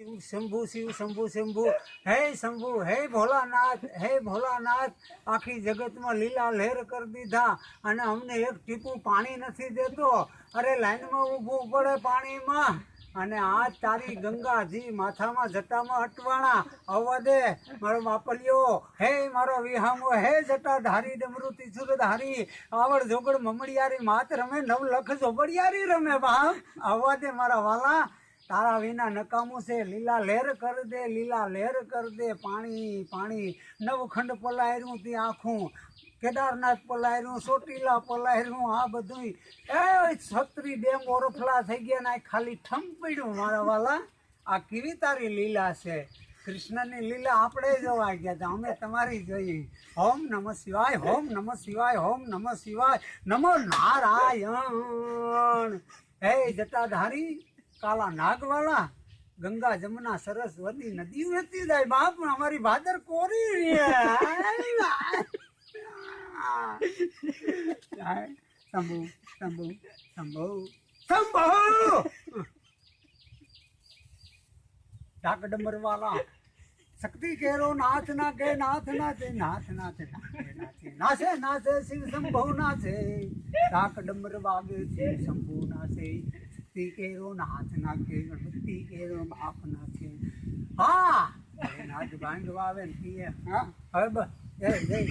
શંભુ, શિવ શંભુ શંભુ. હે શંભુ, હે ભોલાનાથ હે ભોલાનાથ, આખી જગતમાં લીલા લહેર કરી દીધા અને અમને એક ટીપું પાણી નથી દેતો. અરે લાઈનમાં ઊભું પડે પાણીમાં. અને આ તારી ગંગાજી માથામાં જટામાં અટવાણા. આવવા દે, મારો બાપલિયો. હે મારો વિહામો, હે જટા ધારી ડમરુ તીસુર ધારી આવડ જોગડ મમડિયારી, માત રમે, નવ લખ ઝોબડિયારી રમે બાપ. આવવા દે મારા વાલા. તારા વિના નકામું છે. લીલા લહેર કર દે, લીલા લહેર કર દે. પાણી પાણી. નવખંડ પલાયરું તે આખું. કેદારનાથ પલાયરું, ચોટીલા પલાયરું, આ બધું એ છત્રી ડેમ ઓરફલા થઈ ગયા ને ખાલી ઠમ પડ્યું મારા વાલા. આ કેવી તારી લીલા છે? કૃષ્ણની લીલા આપણે જોવા ગયા હતા. અમે તમારી જોઈએ હોમ નમઃ શિવાય, હોમ નમઃ શિવાય, હોમ નમઃ શિવાય. નમો નારાયણ. હે જટાધારી. કાલા નાગવાળા ગંગા જમના સરસ્વતી નદી વહેતી જાય. બાપ અમારી ભાદર કોરી ઢાકડમર વાળા શક્તિ કેરો નાથ ના કે નાથ, નાથે નાથ, નાથે નાથે. નાથે શિવ શંભુ નાથે ઢાકડમર વાગે શિવ શંભુ નાથે શક્તિ કેરો, નાથ ના કે ભક્તિ કેરો, બાપ કે હા નાથ બાંધવા આવે ને પીએ. હા, હવે બસ જય.